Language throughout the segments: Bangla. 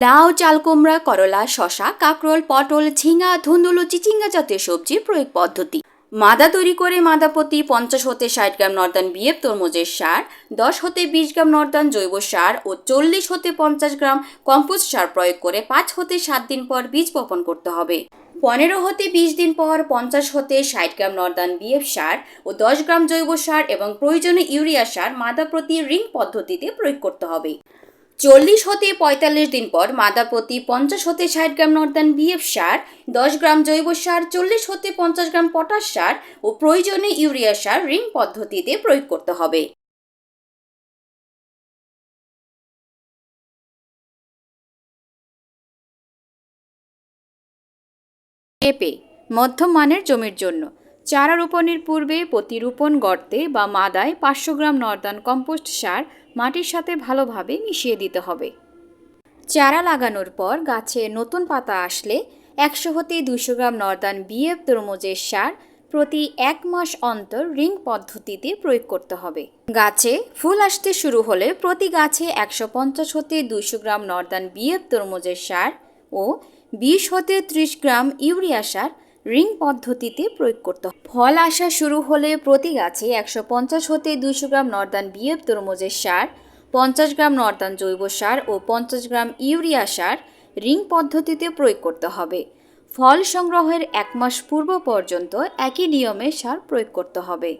লাউ চালকুমড়া করলা শশা কাকরোল, পটল, ঝিঙা, ধুন্দুলু, চিচিঙ্গা জাতীয় সবজির প্রয়োগ পদ্ধতি। মাদা তৈরি করে মাদা প্রতি পঞ্চাশ হতে ষাট গ্রাম নর্দান বিএফ তরমুজের সার, দশ হতে বিশ গ্রাম নর্দান জৈব সার ও চল্লিশ হতে পঞ্চাশ গ্রাম কম্পোস্ট সার প্রয়োগ করে পাঁচ হতে সাত দিন পর বীজ বপন করতে হবে। পনেরো হতে বিশ দিন পর পঞ্চাশ হতে ষাট গ্রাম নর্দান বিএফ সার ও দশ গ্রাম জৈব সার এবং প্রয়োজনে ইউরিয়া সার মাদা প্রতি রিং পদ্ধতিতে প্রয়োগ করতে হবে। চল্লিশ হতে পঁয়তাল্লিশ দিন পর মাদা প্রতি পঞ্চাশ হতে ষাট গ্রাম নর্দান বিএফ সার, দশ গ্রাম জৈব সার, চল্লিশ হতে পঞ্চাশ গ্রাম পটাশ সার ও প্রয়োজনে ইউরিয়া সার রিং পদ্ধতিতে প্রয়োগ করতে হবে। পেঁপে মধ্যম মানের জমির জন্য চারা রোপণের পূর্বে প্রতি রোপণ গর্তে বা মাদায় পাঁচশো গ্রাম নর্দান কম্পোস্ট সার মাটির সাথে ভালোভাবে মিশিয়ে দিতে হবে। চারা লাগানোর পর গাছে নতুন পাতা আসলে একশো হতে দুশো গ্রাম নর্দান বিএফ তরমুজের সার প্রতি এক মাস অন্তর রিং পদ্ধতিতে প্রয়োগ করতে হবে। গাছে ফুল আসতে শুরু হলে প্রতি গাছে একশো পঞ্চাশ হতে দুশো গ্রাম নর্দান বিএফ তরমুজের সার ও বিশ হতে ত্রিশ গ্রাম ইউরিয়া সার রিং পদ্ধতিতে প্রয়োগ করতে। হবে ফল আসা শুরু হলে প্রতি গাছে একশো পঞ্চাশ হতে দুইশো গ্রাম নর্দান বিএফ তরমুজের সার, পঞ্চাশ গ্রাম নর্দান জৈব সার ও পঞ্চাশ গ্রাম ইউরিয়া সার রিং পদ্ধতিতে প্রয়োগ করতে হবে। ফল সংগ্রহের এক মাস পূর্ব পর্যন্ত একই নিয়মে সার প্রয়োগ করতে হবে।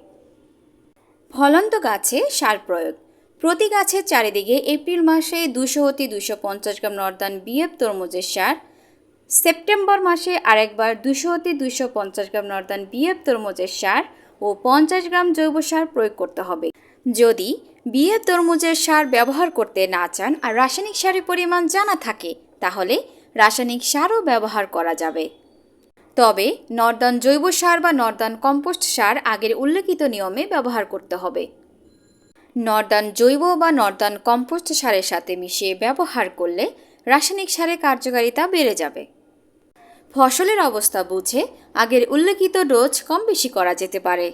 ফলন্ত গাছে সার প্রয়োগ। প্রতি গাছের চারিদিকে এপ্রিল মাসে দুশো হতে দুশো পঞ্চাশ গ্রাম নর্দান বিএফ তরমুজের সার সেপ্টেম্বর মাসে আরেকবার দুশো হতে দুশো পঞ্চাশ গ্রাম নর্দান বিএফ তরমুজের সার ও পঞ্চাশ গ্রাম জৈব সার প্রয়োগ করতে হবে। যদি বিএফ তরমুজের সার ব্যবহার করতে না চান আর রাসায়নিক সারের পরিমাণ জানা থাকে, তাহলে রাসায়নিক সারও ব্যবহার করা যাবে। তবে নর্দান জৈব সার বা নর্দান কম্পোস্ট সার আগের উল্লেখিত নিয়মে ব্যবহার করতে হবে। নর্দান জৈব বা নর্দান কম্পোস্ট সারের সাথে মিশিয়ে ব্যবহার করলে রাসায়নিক সারের কার্যকারিতা বেড়ে যাবে। ফসলের অবস্থা বুঝে আগের উল্লেখিত ডোজ কম বেশি করা যেতে পারে।